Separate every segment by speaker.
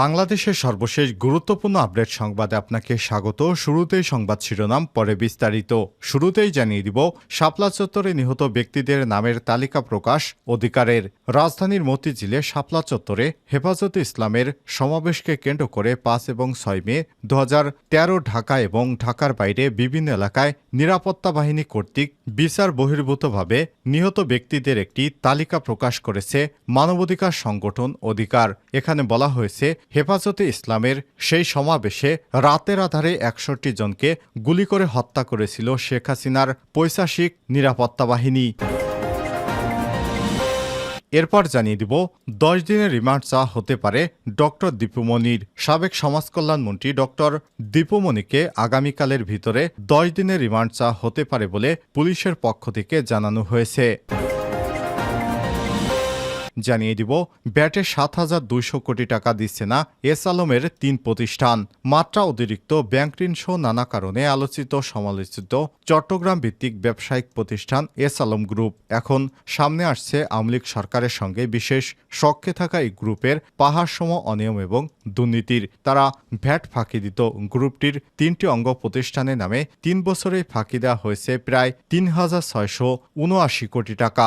Speaker 1: বাংলাদেশের সর্বশেষ গুরুত্বপূর্ণ আপডেট সংবাদে আপনাকে স্বাগত শুরুতেই সংবাদ শিরোনাম পরে বিস্তারিত শুরুতেই জানিয়ে দিব শাপলা চত্বরে নিহত ব্যক্তিদের নামের তালিকা প্রকাশ অধিকারের রাজধানীর মতিঝিলে শাপলা চত্বরে হেফাজতে ইসলামের সমাবেশকে কেন্দ্র করে পাঁচ এবং ছয় মে দু ঢাকা এবং ঢাকার বাইরে বিভিন্ন এলাকায় নিরাপত্তা বাহিনী কর্তৃক বিচার বহির্ভূতভাবে নিহত ব্যক্তিদের একটি তালিকা প্রকাশ করেছে মানবাধিকার সংগঠন অধিকার এখানে বলা হয়েছে হেফাজতে ইসলামের সেই সমাবেশে রাতের আধারে একষট্টি জনকে গুলি করে হত্যা করেছিল শেখ হাসিনার পৈশাসিক নিরাপত্তা বাহিনী এরপর জানিয়ে দিব দশ দিনের রিমান্ড চা হতে পারে ডক্টর দীপুমণির সাবেক সমাজকল্যাণ মন্ত্রী ডক্টর দীপুমণিকে আগামীকালের ভিতরে দশ দিনের রিমান্ড চা হতে পারে বলে পুলিশের পক্ষ থেকে জানানো হয়েছে জানিয়ে দিব ব্যাটে সাত হাজার দুইশো কোটি টাকা দিচ্ছে না এস আলমের তিন প্রতিষ্ঠান মাত্রা অতিরিক্ত ব্যাংক ঋণ সহ নানা কারণে আলোচিত সমালোচিত চট্টগ্রাম ভিত্তিক ব্যবসায়িক প্রতিষ্ঠান এস আলম গ্রুপ এখন সামনে আসছে লীগ সরকারের সঙ্গে বিশেষ শখে থাকা এই গ্রুপের পাহাড়সম অনিয়ম এবং দুর্নীতির তারা ভ্যাট ফাঁকি দিত গ্রুপটির তিনটি অঙ্গ প্রতিষ্ঠানের নামে তিন বছরে ফাঁকি দেওয়া হয়েছে প্রায় তিন হাজার ছয়শো উনআশি কোটি টাকা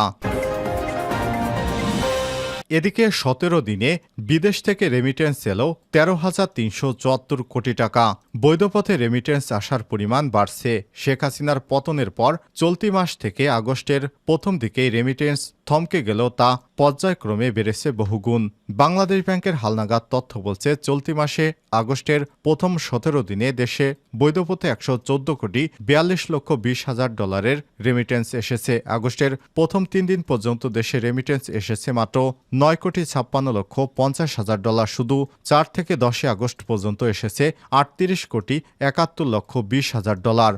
Speaker 1: এদিকে সতেরো দিনে বিদেশ থেকে রেমিটেন্স এল তেরো হাজার তিনশো চুয়াত্তর কোটি টাকা বৈধপথে রেমিটেন্স আসার পরিমাণ বাড়ছে শেখ হাসিনার পতনের পর চলতি মাস থেকে আগস্টের প্রথম দিকেই রেমিটেন্স থমকে গেলেও তা পর্যায়ক্রমে বেড়েছে বহুগুণ বাংলাদেশ ব্যাংকের হালনাগাদ তথ্য বলছে চলতি মাসে আগস্টের প্রথম সতেরো দিনে দেশে বৈধপথে একশো চোদ্দ কোটি বিয়াল্লিশ লক্ষ বিশ হাজার ডলারের রেমিটেন্স এসেছে আগস্টের প্রথম তিন দিন পর্যন্ত দেশে রেমিটেন্স এসেছে মাত্র নয় কোটি ছাপ্পান্ন লক্ষ পঞ্চাশ হাজার ডলার শুধু চার থেকে দশই আগস্ট পর্যন্ত এসেছে আটত্রিশ কোটি একাত্তর লক্ষ বিশ হাজার ডলার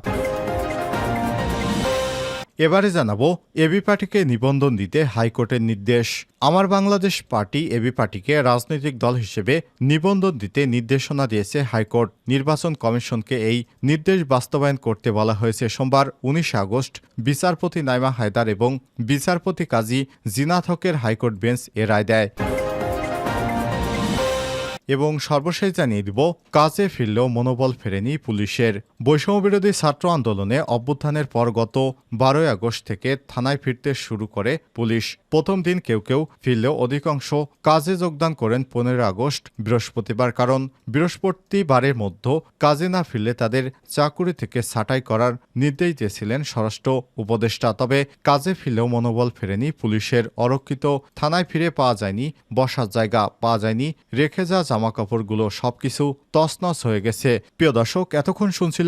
Speaker 1: এবারে জানাবো এবি পার্টিকে নিবন্ধন দিতে হাইকোর্টের নির্দেশ আমার বাংলাদেশ পার্টি এবি পার্টিকে রাজনৈতিক দল হিসেবে নিবন্ধন দিতে নির্দেশনা দিয়েছে হাইকোর্ট নির্বাচন কমিশনকে এই নির্দেশ বাস্তবায়ন করতে বলা হয়েছে সোমবার উনিশ আগস্ট বিচারপতি নাইমা হায়দার এবং বিচারপতি কাজী জিনা থকের হাইকোর্ট বেঞ্চ এ রায় দেয় এবং সর্বশেষ জানিয়ে দিব কাজে ফিরলেও মনোবল ফেরেনি পুলিশের বৈষম্যবিরোধী ছাত্র আন্দোলনে অভ্যুত্থানের পর গত বারোই আগস্ট থেকে থানায় ফিরতে শুরু করে পুলিশ প্রথম দিন কেউ কেউ ফিরলেও অধিকাংশ কাজে যোগদান করেন পনেরো আগস্ট বৃহস্পতিবার কারণ বৃহস্পতিবারের মধ্যে কাজে না ফিরলে তাদের চাকুরি থেকে ছাঁটাই করার নির্দেশ দিয়েছিলেন স্বরাষ্ট্র উপদেষ্টা তবে কাজে ফিরলেও মনোবল ফেরেনি পুলিশের অরক্ষিত থানায় ফিরে পাওয়া যায়নি বসার জায়গা পাওয়া যায়নি রেখে যাওয়া জামাকাপড়গুলো সবকিছু তছনছ হয়ে গেছে প্রিয় দর্শক এতক্ষণ শুনছিলেন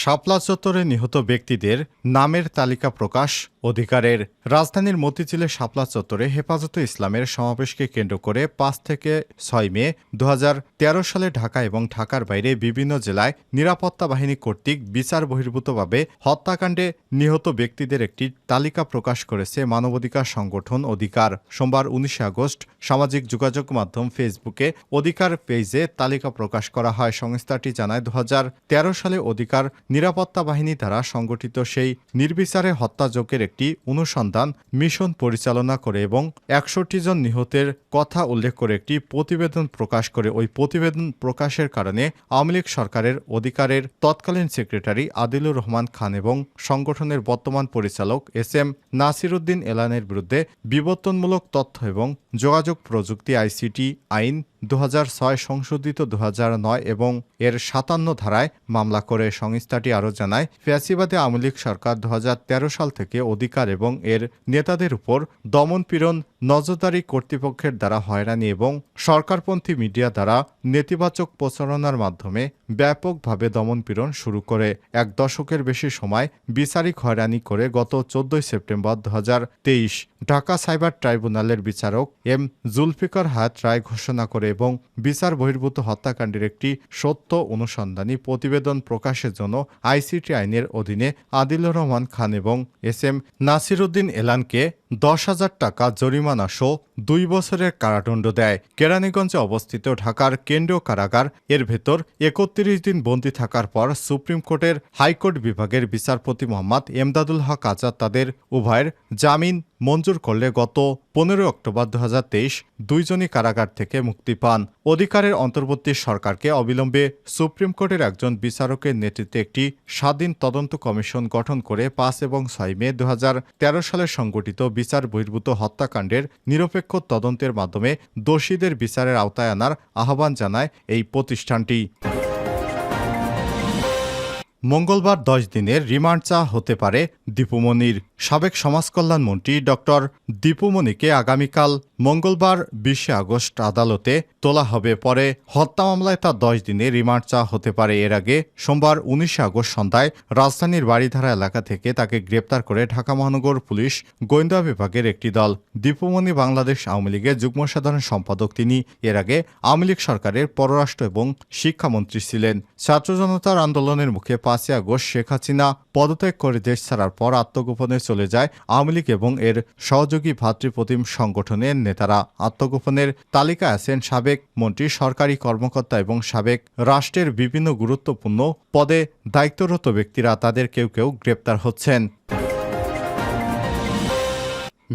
Speaker 1: শাপলা চত্বরে নিহত ব্যক্তিদের নামের তালিকা প্রকাশ অধিকারের রাজধানীর মতিঝিলে শাপলা চত্বরে হেফাজতে ইসলামের সমাবেশকে কেন্দ্র করে পাঁচ থেকে ছয় মে দু সালে ঢাকা এবং ঢাকার বাইরে বিভিন্ন জেলায় নিরাপত্তা বাহিনী কর্তৃক বিচার বহির্ভূতভাবে হত্যাকাণ্ডে নিহত ব্যক্তিদের একটি তালিকা প্রকাশ করেছে মানবাধিকার সংগঠন অধিকার সোমবার উনিশে আগস্ট সামাজিক যোগাযোগ মাধ্যম ফেসবুকে অধিকার পেজে তালিকা প্রকাশ করা হয় সংস্থাটি জানায় দু সালে অধিকার নিরাপত্তা বাহিনী দ্বারা সংগঠিত সেই নির্বিচারে হত্যাযোগের একটি অনুসন্ধান মিশন পরিচালনা করে এবং একষট্টি জন নিহতের কথা উল্লেখ করে একটি প্রতিবেদন প্রকাশ করে ওই প্রতিবেদন প্রকাশের কারণে আওয়ামী লীগ সরকারের অধিকারের তৎকালীন সেক্রেটারি আদিলুর রহমান খান এবং সংগঠনের বর্তমান পরিচালক এস এম নাসিরুদ্দিন এলানের বিরুদ্ধে বিবর্তনমূলক তথ্য এবং যোগাযোগ প্রযুক্তি আইসিটি আইন দু সংশোধিত দু এবং এর সাতান্ন ধারায় মামলা করে সংস্থাটি আরও জানায় ফ্যাসিবাদে আওয়ামী লীগ সরকার দু সাল থেকে অধিকার এবং এর নেতাদের উপর দমনপীড়ন নজরদারি কর্তৃপক্ষের দ্বারা হয়রানি এবং সরকারপন্থী মিডিয়া দ্বারা নেতিবাচক প্রচারণার মাধ্যমে ব্যাপকভাবে দমনপীড়ন শুরু করে এক দশকের বেশি সময় বিচারিক হয়রানি করে গত চোদ্দই সেপ্টেম্বর দু ঢাকা সাইবার ট্রাইব্যুনালের বিচারক এম জুলফিকর হায়াত রায় ঘোষণা করে এবং বিচার বহির্ভূত হত্যাকাণ্ডের একটি সত্য অনুসন্ধানী প্রতিবেদন প্রকাশের জন্য আইসিটি আইনের অধীনে আদিলুর রহমান খান এবং এস এম উদ্দিন এলানকে দশ হাজার টাকা জরিমানা সহ দুই বছরের কারাদণ্ড দেয় কেরানীগঞ্জে অবস্থিত ঢাকার কেন্দ্রীয় কারাগার এর ভেতর একত্রিশ দিন বন্দী থাকার পর সুপ্রিম কোর্টের হাইকোর্ট বিভাগের বিচারপতি মোহাম্মদ এমদাদুল হক আজাদ তাদের উভয়ের জামিন মঞ্জুর করলে গত পনেরোই অক্টোবর দু দুইজনই কারাগার থেকে মুক্তি পান অধিকারের অন্তর্বর্তী সরকারকে অবিলম্বে সুপ্রিম কোর্টের একজন বিচারকের নেতৃত্বে একটি স্বাধীন তদন্ত কমিশন গঠন করে পাঁচ এবং ছয় মে দু সালে সংগঠিত বিচার বহির্ভূত হত্যাকাণ্ডের নিরপেক্ষ তদন্তের মাধ্যমে দোষীদের বিচারের আওতায় আনার আহ্বান জানায় এই প্রতিষ্ঠানটি মঙ্গলবার দশ দিনের রিমান্ড চা হতে পারে দীপুমনির সাবেক সমাজকল্যাণমন্ত্রী ডক্টর দীপুমণিকে আগামীকাল মঙ্গলবার বিশে আগস্ট আদালতে তোলা হবে পরে হত্যা মামলায় তার দশ দিনে রিমান্ড চাওয়া হতে পারে এর আগে সোমবার উনিশে আগস্ট সন্ধ্যায় রাজধানীর বাড়িধারা এলাকা থেকে তাকে গ্রেপ্তার করে ঢাকা মহানগর পুলিশ গোয়েন্দা বিভাগের একটি দল দীপুমণি বাংলাদেশ আওয়ামী লীগের যুগ্ম সাধারণ সম্পাদক তিনি এর আগে আওয়ামী লীগ সরকারের পররাষ্ট্র এবং শিক্ষামন্ত্রী ছিলেন ছাত্র জনতার আন্দোলনের মুখে পাঁচই আগস্ট শেখ হাসিনা পদত্যাগ করে দেশ ছাড়ার পর আত্মগোপনের চলে যায় আওয়ামী লীগ এবং এর সহযোগী ভাতৃপ্রতিম সংগঠনের নেতারা আত্মগোপনের তালিকায় আছেন সাবেক মন্ত্রী সরকারি কর্মকর্তা এবং সাবেক রাষ্ট্রের বিভিন্ন গুরুত্বপূর্ণ পদে দায়িত্বরত ব্যক্তিরা তাদের কেউ কেউ গ্রেপ্তার হচ্ছেন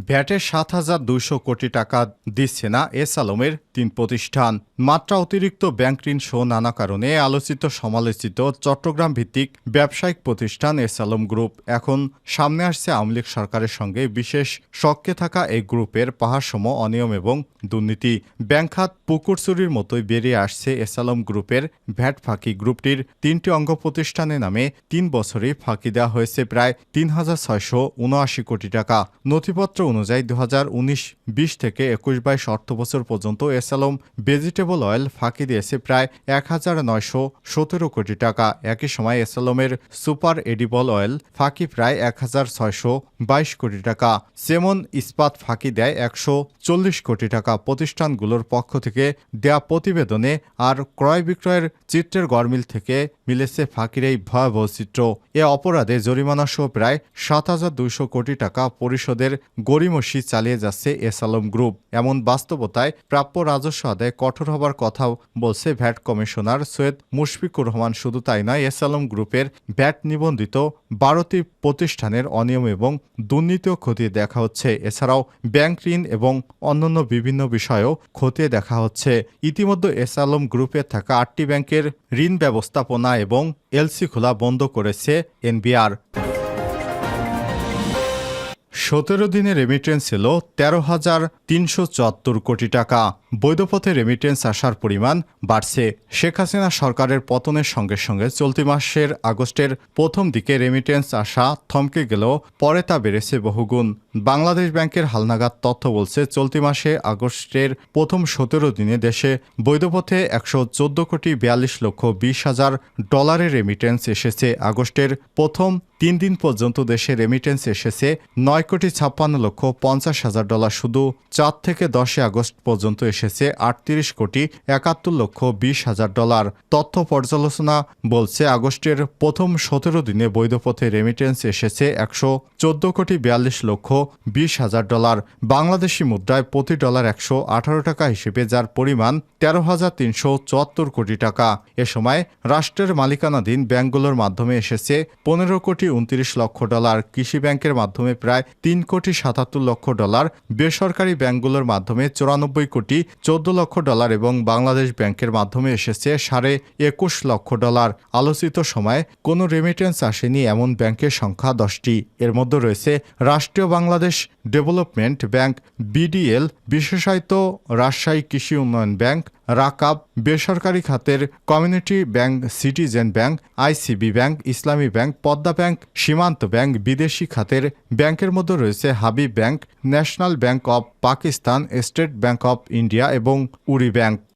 Speaker 1: ব্যাটে সাত হাজার দুইশো কোটি টাকা দিচ্ছে না এস আলমের তিন প্রতিষ্ঠান মাত্রা অতিরিক্ত ব্যাংক ঋণ সহ নানা কারণে আলোচিত সমালোচিত চট্টগ্রাম ভিত্তিক ব্যবসায়িক প্রতিষ্ঠান এস আলম গ্রুপ এখন সামনে আসছে আওয়ামী লীগ সরকারের সঙ্গে বিশেষ শক্কে থাকা এই গ্রুপের পাহাড়সম অনিয়ম এবং দুর্নীতি ব্যাংক খাত পুকুর চুরির মতোই বেরিয়ে আসছে এস আলম গ্রুপের ভ্যাট ফাঁকি গ্রুপটির তিনটি অঙ্গ প্রতিষ্ঠানে নামে তিন বছরে ফাঁকি দেওয়া হয়েছে প্রায় তিন হাজার ছয়শো উনআশি কোটি টাকা নথিপত্র তথ্য অনুযায়ী দু হাজার উনিশ বিশ থেকে একুশ বাইশ বছর পর্যন্ত এসালম ভেজিটেবল অয়েল ফাঁকি দিয়েছে প্রায় এক হাজার নয়শো সতেরো কোটি টাকা একই সময় এসালমের সুপার এডিবল অয়েল ফাঁকি প্রায় এক হাজার ছয়শো বাইশ কোটি টাকা সেমন ইস্পাত ফাঁকি দেয় একশো চল্লিশ কোটি টাকা প্রতিষ্ঠানগুলোর পক্ষ থেকে দেয়া প্রতিবেদনে আর ক্রয় বিক্রয়ের চিত্রের গরমিল থেকে মিলেছে ফাঁকির এই ভয়াবহ চিত্র এ অপরাধে জরিমানাসহ প্রায় সাত হাজার দুইশো কোটি টাকা পরিষদের গরিমসি চালিয়ে যাচ্ছে এসালম গ্রুপ এমন বাস্তবতায় প্রাপ্য রাজস্ব আদায় কঠোর হবার কথাও বলছে ভ্যাট কমিশনার সৈয়দ মুশফিকুর রহমান শুধু তাই নয় এসালম গ্রুপের ভ্যাট নিবন্ধিত বারোটি প্রতিষ্ঠানের অনিয়ম এবং দুর্নীতিও খতিয়ে দেখা হচ্ছে এছাড়াও ব্যাংক ঋণ এবং অন্যান্য বিভিন্ন বিষয়েও খতিয়ে দেখা হচ্ছে ইতিমধ্যে এসালম গ্রুপে থাকা আটটি ব্যাংকের ঋণ ব্যবস্থাপনায় এবং এলসি খোলা বন্ধ করেছে এনবিআর সতেরো দিনে রেমিটেন্স ছিল তেরো হাজার তিনশো চুয়াত্তর কোটি টাকা বৈধপথে রেমিটেন্স আসার পরিমাণ বাড়ছে শেখ হাসিনা সরকারের পতনের সঙ্গে সঙ্গে চলতি মাসের আগস্টের প্রথম দিকে রেমিটেন্স আসা থমকে গেলেও পরে তা বেড়েছে বহুগুণ বাংলাদেশ ব্যাংকের হালনাগাদ তথ্য বলছে চলতি মাসে আগস্টের প্রথম সতেরো দিনে দেশে বৈধপথে একশো চোদ্দ কোটি বিয়াল্লিশ লক্ষ বিশ হাজার ডলারের রেমিটেন্স এসেছে আগস্টের প্রথম তিন দিন পর্যন্ত দেশে রেমিটেন্স এসেছে নয় কোটি ছাপ্পান্ন লক্ষ পঞ্চাশ হাজার ডলার শুধু চার থেকে দশই আগস্ট পর্যন্ত এসেছে আটত্রিশ কোটি একাত্তর লক্ষ বিশ হাজার ডলার তথ্য পর্যালোচনা বলছে আগস্টের প্রথম সতেরো দিনে বৈধপথে রেমিটেন্স এসেছে একশো চোদ্দ কোটি বিয়াল্লিশ লক্ষ বিশ হাজার ডলার বাংলাদেশি মুদ্রায় প্রতি ডলার একশো আঠারো টাকা হিসেবে যার পরিমাণ তেরো হাজার তিনশো চুয়াত্তর কোটি টাকা এ সময় রাষ্ট্রের মালিকানাধীন ব্যাংকগুলোর মাধ্যমে এসেছে পনেরো কোটি উনত্রিশ লক্ষ ডলার কৃষি ব্যাংকের মাধ্যমে প্রায় তিন কোটি সাতাত্তর লক্ষ ডলার বেসরকারি ব্যাংকগুলোর মাধ্যমে চৌরানব্বই কোটি চোদ্দ লক্ষ ডলার এবং বাংলাদেশ ব্যাংকের মাধ্যমে এসেছে সাড়ে একুশ লক্ষ ডলার আলোচিত সময়ে কোনো রেমিটেন্স আসেনি এমন ব্যাংকের সংখ্যা দশটি এর মধ্যে রয়েছে রাষ্ট্রীয় বাংলাদেশ ডেভেলপমেন্ট ব্যাংক বিডিএল বিশেষায়িত রাজশাহী কৃষি উন্নয়ন ব্যাংক রাকাব বেসরকারি খাতের community bank citizen bank ICB bank Islami bank Padma bank Simanto bank বিদেশি খাতের ব্যাংকের মধ্যে রয়েছে Habib bank national bank of Pakistan state bank of India এবং উড়ি ব্যাংক